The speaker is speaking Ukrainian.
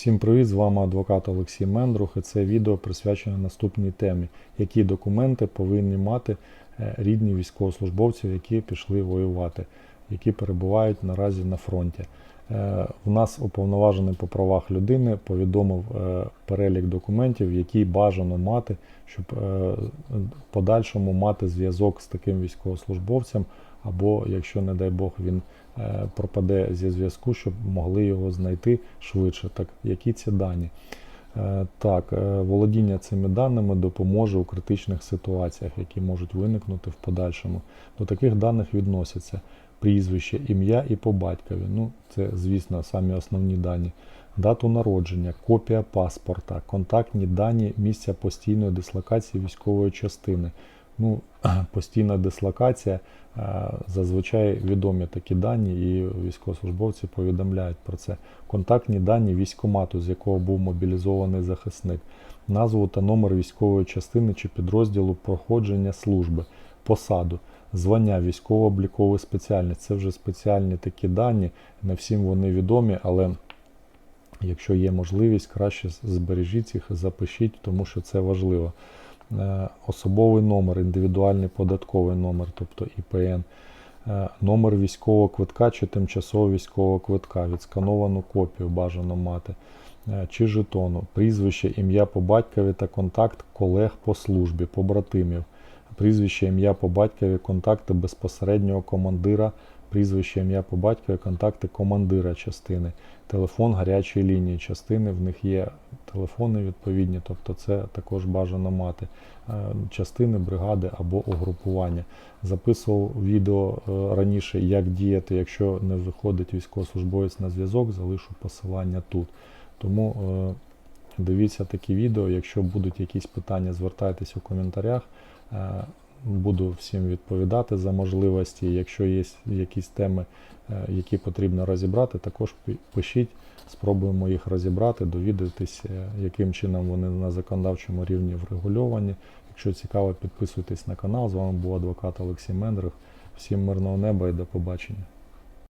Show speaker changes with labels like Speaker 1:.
Speaker 1: Всім привіт! З вами адвокат Олексій Мендрух і це відео присвячене наступній темі, які документи повинні мати е, рідні військовослужбовців, які пішли воювати, які перебувають наразі на фронті. Е, В нас уповноважений по правах людини повідомив е, перелік документів, які бажано мати, щоб в подальшому мати зв'язок з таким військовослужбовцем, або якщо, не дай Бог, він е, пропаде зі зв'язку, щоб могли його знайти швидше. Так, які ці дані? Е, Так, е, володіння цими даними допоможе у критичних ситуаціях, які можуть виникнути в подальшому. До таких даних відносяться прізвище, ім'я і по батькові. Ну, це, звісно, самі основні дані. Дату народження, копія паспорта, контактні дані місця постійної дислокації військової частини. Ну, постійна дислокація е, зазвичай відомі такі дані, і військовослужбовці повідомляють про це. Контактні дані військомату, з якого був мобілізований захисник, назву та номер військової частини чи підрозділу проходження служби, посаду, звання, військово-обліковий спеціальність. Це вже спеціальні такі дані, не всім вони відомі, але якщо є можливість, краще збережіть їх, запишіть, тому що це важливо. Е, Особовий номер, індивідуальний податковий номер, тобто ІПН, е, номер військового квитка чи тимчасового військового квитка, відскановану копію бажано мати, е, чи жетону, прізвище, ім'я по батькові та контакт колег по службі, побратимів, прізвище, ім'я по батькові, контакти безпосереднього командира, прізвище, ім'я по батькові, контакти командира частини, телефон гарячої лінії частини, в них є телефони відповідні, тобто це також бажано мати. Е, Частини, бригади або угрупування. Записував відео е, раніше, як діяти, якщо не виходить військовослужбовець на зв'язок, залишу посилання тут. Тому е, дивіться такі відео. Якщо будуть якісь питання, звертайтесь у коментарях. Буду всім відповідати за можливості. Якщо є якісь теми, е, які потрібно розібрати, також пишіть, спробуємо їх розібрати, довідатись, е, яким чином вони на законодавчому рівні врегульовані. Якщо цікаво, підписуйтесь на канал. З вами був адвокат Олексій Мендрих. Всім мирного неба і до побачення.